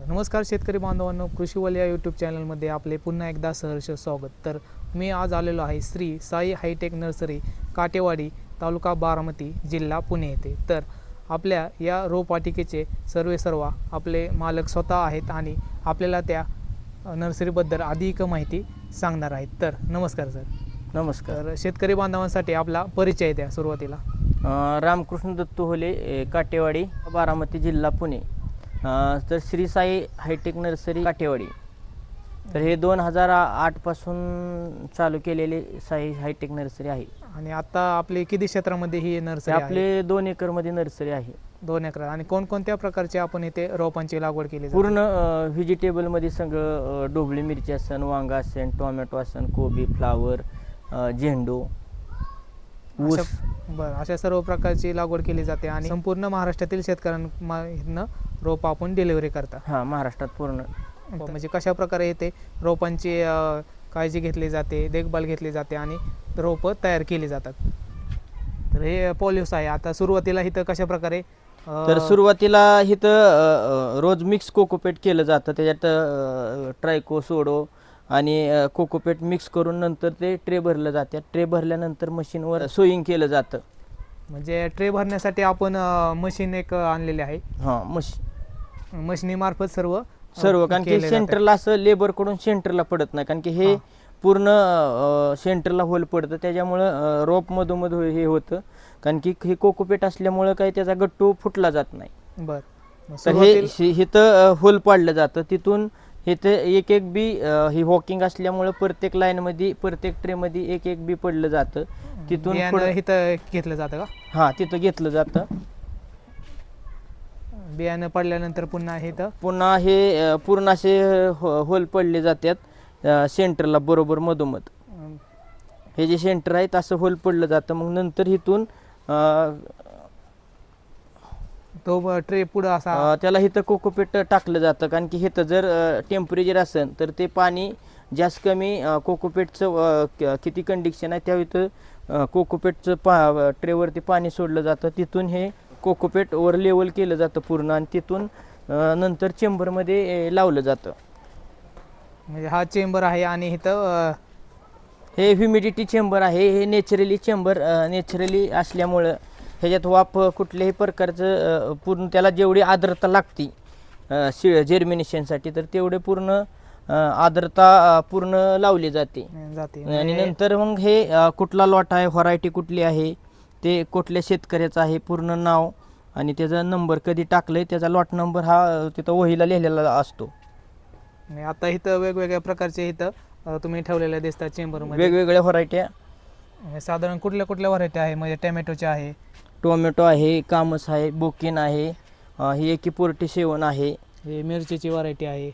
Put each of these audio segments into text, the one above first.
नमस्कार शेतकरी बांधवांनो कृषीवल या यूट्यूब चॅनलमध्ये आपले पुन्हा एकदा सहर्ष स्वागत. तर मी आज आलेलो आहे श्री साई हायटेक नर्सरी काटेवाडी तालुका बारामती जिल्हा पुणे येथे. तर आपल्या या रोपवाटिकेचे सर्वे सर्व आपले मालक स्वतः आहेत आणि आपल्याला त्या नर्सरीबद्दल अधिक माहिती सांगणार आहेत. तर नमस्कार सर. नमस्कार. तर शेतकरी बांधवांसाठी आपला परिचय द्या सुरुवातीला. रामकृष्ण दत्तू होले काटेवाडी बारामती जिल्हा पुणे. तर श्री साई हायटेक नर्सरी काटेवाडी तर हे दोन हजार आठपासून चालू केलेले साई हायटेक नर्सरी आहे. आणि आता आपले किती क्षेत्रामध्ये ही नर्सरी आपले दोन एकरमध्ये नर्सरी आहे. दोन एकर. आणि कोणकोणत्या प्रकारचे आपण इथे रोपांची लागवड केली जाते? पूर्ण व्हेजिटेबलमध्ये सगळं अ, ढोबळी मिरची असन वांगा असन टोमॅटो असन कोबी फ्लावर अ, झेंडू ऊस. अशा बरं अशा सर्व प्रकारची लागवड केली जाते. आणि संपूर्ण महाराष्ट्रातील शेतकऱ्यांना रोप आपण डिलिव्हरी करता. हां महाराष्ट्रात पूर्ण. म्हणजे कशा प्रकारे इथे रोपांची अं, काळजी घेतली जाते देखभाल घेतली जाते आणि रोपं तयार केली जातात. तर हे पॉलिओस आहे. आता सुरुवातीला इथं कशा प्रकारे अं, तर सुरुवातीला इथं अ, अ, रोज मिक्स कोकोपेट केलं जातं. त्याच्यात ट्रायको सोडो आणि अ, कोकोपेट मिक्स करून नंतर ते ट्रे भरलं जातं. ट्रे भरल्यानंतर मशीनवर सोईंग केलं जातं. म्हणजे ट्रे भरण्यासाठी आपण मशीन एक आणलेले आहे. हां मश मशिनीमार्फत सर्व सर्व कारण की केले जाते. सेंटरला असं लेबरकडून सेंटरला पडत नाही कारण की हे. पूर्ण सेंटरला होल पडतं. त्याच्यामुळं अ, रोप मधोमध हो- हे होतं. कारण की हे कोकोपेट असल्यामुळं काही त्याचा गट्टू फुटला जात नाही. बर. मग तर हे सुरुवातीला- इथं होल पाडलं जातं. तिथून इथं एक एक बी अं, ही वॉकिंग असल्यामुळं प्रत्येक लाईनमध्ये प्रत्येक ट्रेमध्ये एक एक बी पडलं जातं. तिथून बियाणं पुढं इथं घेतलं जातं का? हां तिथं घेतलं जातं. बियाणं पडल्यानंतर पुन्हा हे इथं? पुन्हा हे अं, पूर्ण असे हो- होल पडले जातात अं, सेंटरला बरोबर मधोमध. हे जे सेंटर आहे असं होल पडलं जातं. मग नंतर इथून अं, तो ट्रे पुढं असा अं, त्याला इथं कोकोपीट टाकलं जातं. कारण की इथं जर टेम्परेचर असेल तर ते पाणी जास्त कमी अं, कोकोपीटचं अं, क- किती कंडिशन आहे त्या इथं कोकोपीटचं पा ट्रेवरती पाणी सोडलं जातं. तिथून हे कोकोपीट वर लेवल केलं जातं पूर्ण आणि तिथून नंतर चेंबरमध्ये लावलं जातं. म्हणजे हा चेंबर आहे आणि इथं हे ह्युमिडिटी चेंबर आहे. हे नेचरली चेंबर नेचरली असल्यामुळं ह्याच्यात वाफ अ, कुठल्याही प्रकारचं पूर्ण त्याला जेवढी आर्द्रता लागती शि जर्मिनेशनसाठी तर तेवढे पूर्ण आर्द्रता पूर्ण लावली जाते. जाते. आणि म्हणजे नंतर मग हे कुठला लॉट आहे व्हरायटी कुठली आहे ते कुठल्या शेतकऱ्याचं आहे पूर्ण नाव आणि त्याचा नंबर कधी टाकलंय त्याचा लॉट नंबर हा तिथं वहीला लिहिलेला असतो. आणि आता इथं वेगवेगळ्या प्रकारचे इथं तुम्ही ठेवलेले दिसतात चेंबरमध्ये. वेगवेगळ्या व्हरायट्या. म्हणजे साधारण कुठल्या कुठल्या व्हरायटी आहे? म्हणजे टॅमॅटोचे आहे. टोमॅटो आहे कामस आहे बोकिन आहे ही एकी पोर्टी सेवन आहे. हे मिरचीची व्हरायटी आहे.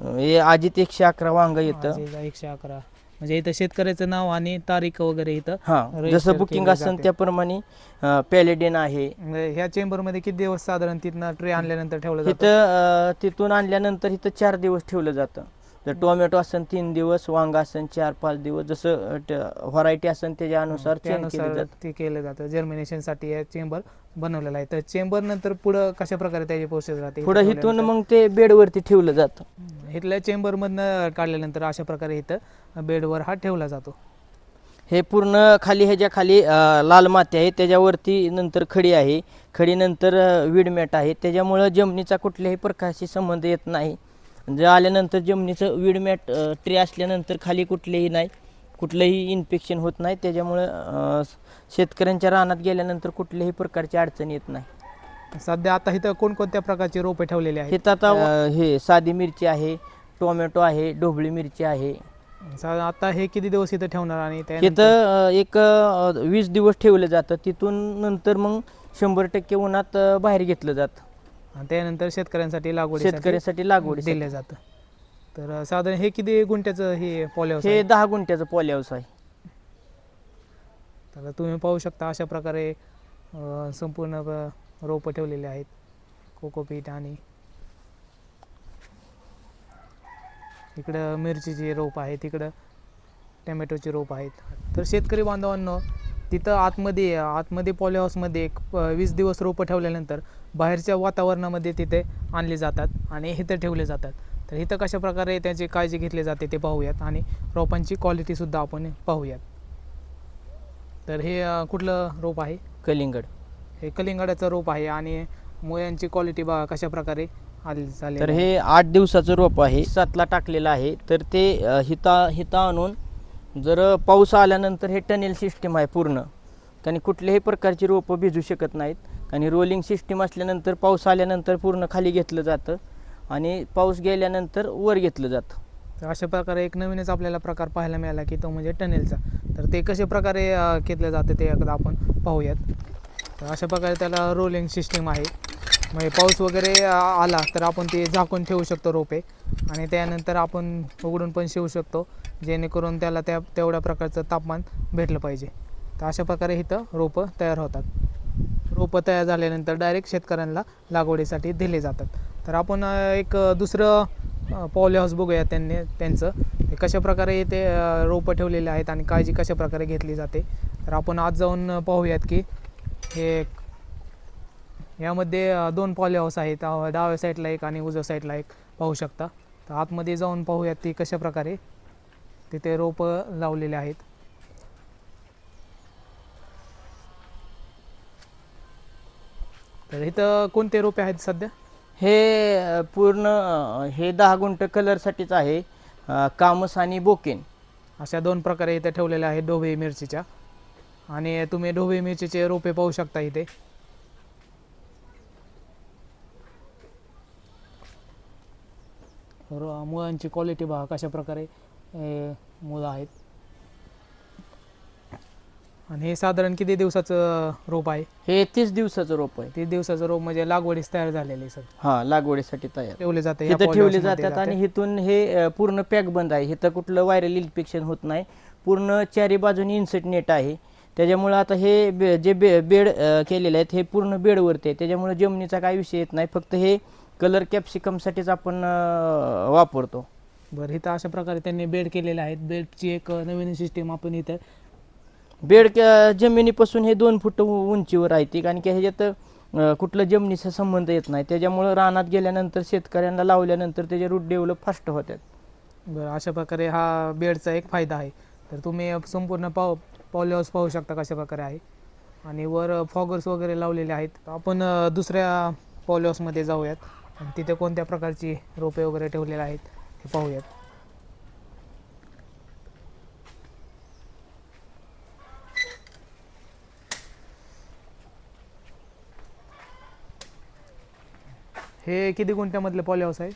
हे अजित एकशे अकरा वांग येतं एकशे अकरा. म्हणजे इथं शेतकऱ्याचं नाव आणि तारीख वगैरे इथं हां register जसं बुकिंग केलं असेल जाते. त्याप्रमाणे पॅलेडिन आहे. म्हणजे ह्या चेंबरमध्ये किती दिवस साधारण तिथनं ट्रे आणल्यानंतर ठेवलं जातं? इथं अ, तिथून आणल्यानंतर इथं चार दिवस ठेवलं जातं. जर टोमॅटो असेल तीन दिवस वांग असेल चार पाच दिवस जसं व्हरायटी असेल त्याच्या अनुसार त्यानुसार ते केलं जातं. जर्मिनेशनसाठी हे चेंबर बनवलेलं आहे. तर चेंबर नंतर पुढं कशा प्रकारे त्याची प्रोसेस राहते पुढं इथं इथून? मग ते बेडवरती ठेवलं जातं. इथल्या चेंबरमधनं काढल्यानंतर अशा प्रकारे इथं बेडवर हा ठेवला जातो. हे पूर्ण खाली ह्याच्या खाली लाल माती आहे. त्याच्यावरती नंतर खडी आहे. खडीनंतर वीडमॅट आहे. त्याच्यामुळं जमिनीचा कुठल्याही प्रकारशी संबंध येत नाही. जर आल्यानंतर जमिनीचं वीडमॅट ट्रे असल्यानंतर खाली कुठलेही नाही कुठलंही इन्फेक्शन होत नाही. त्याच्यामुळं शेतकऱ्यांच्या रानात गेल्यानंतर कुठल्याही प्रकारची अडचण येत नाही. सध्या आता इथं कोणकोणत्या प्रकारचे रोपे ठेवलेले आहेत? हे आता अ, हे साधी मिरची आहे टोमॅटो आहे ढोबळी मिरची आहे. सा- आता हे किती दिवस इथं ठेवणार आणि त्यानंतर- अ, एक अ, वीस दिवस ठेवलं जातं. तिथून नंतर मग शंभर टक्के उन्हात अ, बाहेर घेतलं जातं. आणि त्यानंतर शेतकऱ्यांसाठी लागवड शेतकऱ्यासाठी लागवड दिलं जातं. तर साधारण हे किती गुंठ्याचं हे पॉलिहाऊस हे दहा गुंठ्याचं पॉली हाऊस आहे तर तुम्ही पाहू शकता अशा प्रकारे संपूर्ण रोपं ठेवलेले आहेत. कोकोपीट आणि इकडं मिरचीची रोप आहे तिकडं टॅमॅटोची रोप आहेत. तर शेतकरी बांधवांनो तिथं आतमध्ये आतमध्ये पॉलीहाऊसमध्ये एक वीस दिवस रोपं ठेवल्यानंतर बाहेरच्या वातावरणामध्ये तिथे आणले जातात आणि इथं ठेवले जातात. तर इथं कशा प्रकारे त्याची काळजी घेतली जाते ते पाहूयात आणि रोपांची क्वालिटीसुद्धा आपण पाहूयात. तर हे कुठलं रोप आहे? कलिंगड. हे कलिंगडाचं रोप आहे आणि मुळ्यांची क्वालिटी बघा कशा प्रकारे आली झाली तर हे आठ दिवसाचं रोप आहे. सातला टाकलेलं आहे. तर ते हिता हिता आणून जर पाऊस आल्यानंतर हे टनेल सिस्टीम आहे पूर्ण कारण कुठल्याही प्रकारची रोपं भिजू शकत नाहीत. आणि रोलिंग सिस्टीम असल्यानंतर पाऊस आल्यानंतर पूर्ण खाली घेतलं जातं आणि पाऊस गेल्यानंतर वर घेतलं जातं. तर अशा प्रकारे एक नवीनच आपल्याला प्रकार पाहायला मिळाला की तो म्हणजे टनेलचा. तर ते कशा प्रकारे घेतलं जातं ते एकदा आपण पाहूयात. तर अशा प्रकारे त्याला रोलिंग सिस्टीम आहे. म्हणजे पाऊस वगैरे आला तर आपण ते झाकून ठेवू शकतो रोपे. आणि त्यानंतर आपण उघडून पण शिवू शकतो जेणेकरून त्याला त्या तेवढ्या प्रकारचं तापमान भेटलं पाहिजे. तर अशा प्रकारे इथं रोपं तयार होतात. रोपं तयार झाल्यानंतर डायरेक्ट शेतकऱ्यांना लागवडीसाठी दिले जातात. तर आपण एक दुसरं पॉली हाऊस बघूया त्यांनी त्यांचं. ते कशा प्रकारे ते रोपं ठेवलेले आहेत आणि काळजी कशा प्रकारे घेतली जाते. तर आपण आज जाऊन पाहूयात की हे यामध्ये दोन पॉली हाऊस आहेत. डाव्या साईडला एक आणि उजव्या साईडला एक पाहू शकता. तर आतमध्ये जाऊन पाहूयात ती कशा प्रकारे तिथे रोपं लावलेले आहेत. तर इथं कोणते रोपे आहेत सध्या? हे पूर्ण हे दहा गुंठ कलरसाठीच आहे. कामस आणि बोकेन. अशा दोन प्रकारे इथे ठेवलेल्या आहेत ढोबळी मिरचीच्या. आणि तुम्ही ढोबळी मिरचीचे रोपे पाहू शकता इथे. रो- मुळांची क्वालिटी पहा कशा प्रकारे मुळं आहेत. आणि हे साधारण किती दिवसाचं रोप आहे? हे तीस दिवसाचं रोप आहे. तीस दिवसाचं रोप म्हणजे लागवडीस तयार झालेले सर हा लागवडीसाठी तयार. ठेवले जाते इथं ठेवले polyhouse मध्ये जातात जाते. आणि इथून हे अ, पूर्ण पॅक बंद आहे. इथं कुठलं व्हायरल इन्फेक्शन होत नाही. पूर्ण चारी बाजूनी इन्सेट नेट आहे. त्याच्यामुळं आता हे बे- जे बे बेड अ, केलेले आहेत हे पूर्ण बेडवरती आहे. त्याच्यामुळे जमिनीचा काही विषय येत नाही. फक्त हे कलर कॅप्सिकमसाठीच आपण अ, वापरतो. बरं इथं अशा प्रकारे त्यांनी बेड केलेले आहेत. बेडची एक नवीन सिस्टीम आपण इथं बेड क- जमिनीपासून हे दोन फूट उ- उंचीवर आहे ती. कारण की ह्याच्यात अ, कुठलं जमिनीचा संबंध येत नाही. त्याच्यामुळं रानात गेल्यानंतर शेतकऱ्यांना लावल्यानंतर त्याचे रूट डेव्हलप फास्ट होतात. बरं अशा प्रकारे हा बेडचा एक फायदा आहे. तर तुम्ही संपूर्ण पाव पॉली हाऊस पाहू शकता कशा प्रकारे आहे. आणि वर फॉगर्स वगैरे लावलेले आहेत. आपण अ, दुसऱ्या पॉली हाऊसमध्ये जाऊयात. आणि तिथे कोणत्या प्रकारची रोपे वगैरे ठेवलेले आहेत ते पाहूयात. हे किती गुंठ्यामधलं पॉली हाऊस आहे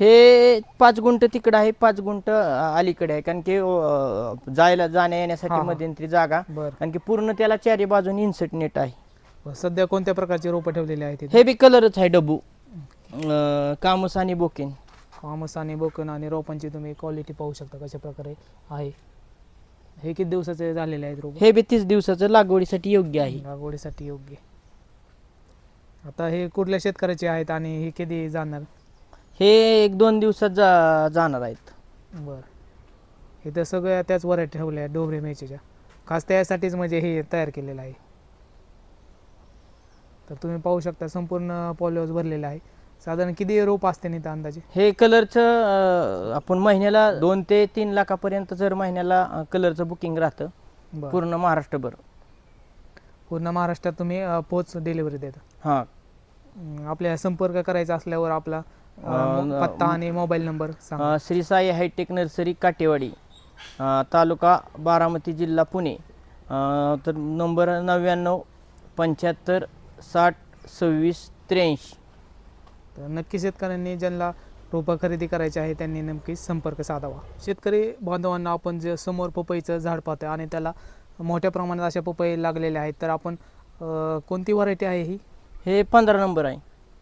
हे पाच गुंठ तिकडं आहे पाच गुंठ अ, अलीकडे आहे. कारण की अ, जायला जाण्या येण्यासाठी हा, हा. मध्यंतरी जागा. बरं. कारण की पूर्ण त्याला चारी बाजून इन्सर्ट नेट आहे. सध्या कोणत्या प्रकारची रोपं ठेवलेली आहेत हे बी कलरच आहे डबू. अ, कामस आणि बोकेन. कामस आणि बोकन आणि रोपांची तुम्ही क्वालिटी पाहू शकता कशा प्रकारे आहे. हे किती दिवसाचे झालेले आहेत रोप? हे बी तीस दिवसाचं लागवडीसाठी योग्य आहे. लागवडीसाठी योग्य. आता हे कुठल्या शेतकऱ्याचे आहेत आणि हे कधी जाणार? हे एक दोन दिवसात जा जाणार आहेत. बरं. इथं सगळ्या त्याच वरायटी ठेवल्या आहेत डोबरे मिरचीच्या खास त्यासाठीच म्हणजे हे तयार केलेलं आहे. तर तुम्ही पाहू शकता संपूर्ण पॉलिओज भरलेलं आहे. साधारण किती रोप असते इथं अंदाजे? हे कलरचं आपण महिन्याला दोन ते तीन लाखापर्यंत जर महिन्याला कलरचं बुकिंग राहतं पूर्ण महाराष्ट्रभर. पूर्ण महाराष्ट्रात तुम्ही पोच डिलिव्हरी देता. हां. अं, आपल्याला संपर्क करायचा असल्यावर आपला पत्ता आणि mobile number Shri Sai hitech nursery Katewadi taluka Baramati जिल्हा पुणे. तर नंबर नव्याण्णव पंच्याहत्तर साठ सव्वीस त्र्याऐंशी. तर नक्की शेतकऱ्यांनी ज्यांना रोपं खरेदी करायचे आहे त्यांनी नक्की संपर्क साधावा. शेतकरी बांधवांना आपण जे समोर पपईचं झाड पाहतोय आणि त्याला मोठ्या प्रमाणात अशा पपई लागलेल्या आहेत तर आपण कोणती व्हरायटी आहे ही? हे पंधरा नंबर आहे.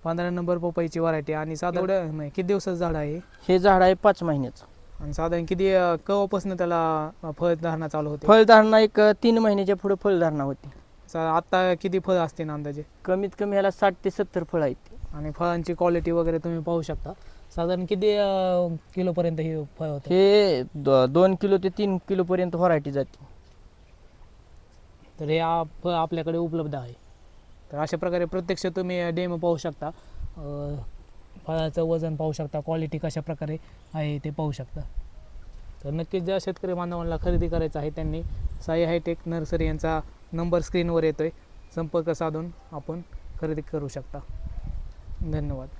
पंधरा नंबर पपईची व्हरायटी आणि साधारण किती दिवसाचं झाड आहे हे? हे झाड आहे पाच महिन्याचं. आणि साधारण किती अं, केव्हापासून त्याला फळधारणा चालू होते? फळधारणा एक तीन महिन्याच्या पुढे फळधारणा होती. आता किती फळ असते ना अंदाजे? कमीत कमी ह्याला साठ ते सत्तर फळ आहेत. आणि फळांची क्वालिटी वगैरे तुम्ही पाहू शकता. साधारण किती अं, किलोपर्यंत हे फळ होते हे द- दोन किलो ते तीन किलो पर्यंत व्हरायटी जाते. तर हे आप आपल्याकडे उपलब्ध आहे. तर अशा प्रकारे प्रत्यक्ष तुम्ही डेमो पाहू शकता. अ, फळाचं वजन पाहू शकता क्वालिटी कशा प्रकारे आहे ते पाहू शकता. तर नक्कीच ज्या शेतकरी बांधवांना खरेदी करायचं आहे त्यांनी साई हायटेक नर्सरी यांचा नंबर स्क्रीनवर येतो आहे संपर्क साधून आपण खरेदी करू शकता. ধন্যবাদ।